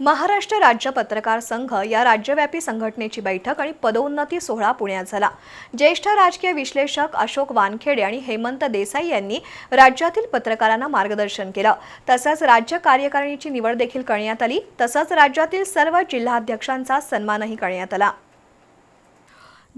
महाराष्ट्र राज्य पत्रकार संघ या राज्यव्यापी संघटनेची बैठक आणि पदोन्नती सोहळा पुण्यात झाला. ज्येष्ठ राजकीय विश्लेषक अशोक वानखेडे आणि हेमंत देसाई यांनी राज्यातील पत्रकारांना मार्गदर्शन केलं. तसंच राज्य कार्यकारिणीची निवड देखील करण्यात आली. तसंच राज्यातील सर्व जिल्हाध्यक्षांचा सन्मानही करण्यात आला.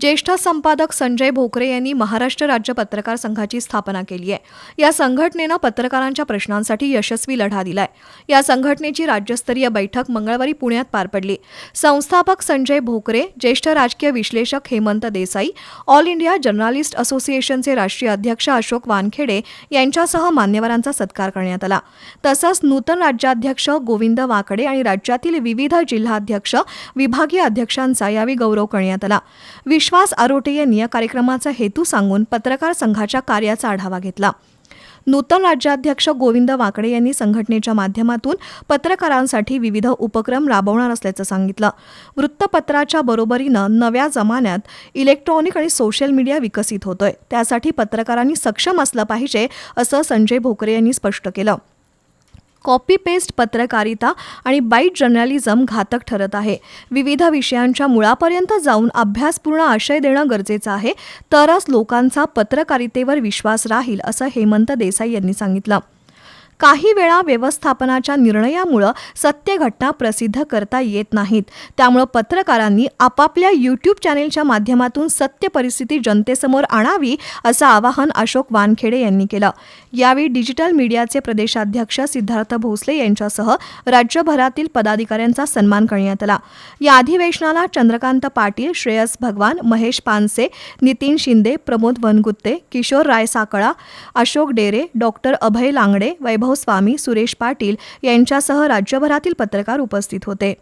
ज्येष्ठ संपादक संजय भोकरे यांनी महाराष्ट्र राज्य पत्रकार संघाची स्थापना केली आहे. या संघटनेनं पत्रकारांच्या प्रश्नांसाठी यशस्वी लढा दिलाय. या संघटनेची राज्यस्तरीय बैठक मंगळवारी पुण्यात पार पडली. संस्थापक संजय भोकरे ज्येष्ठ राजकीय विश्लेषक Hemant Desai all India journalist असोसिएशनचे राष्ट्रीय अध्यक्ष अशोक वानखेडे यांच्यासह मान्यवरांचा सत्कार करण्यात आला. तसंच नूतन राज्याध्यक्ष गोविंद वाकडे आणि राज्यातील विविध जिल्हाध्यक्ष विभागीय अध्यक्षांचा यावेळी गौरव करण्यात आला. विश्वास आरोटे यांनी या कार्यक्रमाचा हेतू सांगून पत्रकार संघाच्या कार्याचा आढावा घेतला. नूतन राज्याध्यक्ष गोविंद वाकडे यांनी संघटनेच्या माध्यमातून पत्रकारांसाठी विविध उपक्रम राबवणार असल्याचं सांगितलं. वृत्तपत्राच्या बरोबरीनं नव्या जमान्यात इलेक्ट्रॉनिक आणि सोशल मीडिया विकसित होतोय. त्यासाठी पत्रकारांनी सक्षम असलं पाहिजे असं संजय भोकरे यांनी स्पष्ट केलं. कॉपी पेस्ट पत्रकारिता आणि बाईट जर्नलिझम घातक ठरत आहे. विविध विषयांच्या मुळापर्यंत जाऊन अभ्यासपूर्ण आशय देणं गरजेचं आहे. तरच लोकांचा पत्रकारितेवर विश्वास राहील असं हेमंत देसाई यांनी सांगितलं. काही वेळा व्यवस्थापनाच्या निर्णयामुळं सत्य घटना प्रसिद्ध करता येत नाहीत. त्यामुळं पत्रकारांनी आपापल्या यूट्यूब चॅनेलच्या माध्यमातून सत्य परिस्थिती जनतेसमोर आणावी असं आवाहन अशोक वानखेडे यांनी केलं. यावेळी डिजिटल मीडियाचे प्रदेशाध्यक्ष सिद्धार्थ भोसले यांच्यासह राज्यभरातील पदाधिकाऱ्यांचा सन्मान करण्यात आला. या अधिवेशनाला चंद्रकांत पाटील श्रेयस भगवान महेश पानसे नितीन शिंदे प्रमोद वनगुत्ते किशोर राय साकळा अशोक डेरे डॉक्टर अभय लांगडे वैभव स्वामी सुरेश पाटील यांच्यासह राज्यभरातील पत्रकार उपस्थित होते.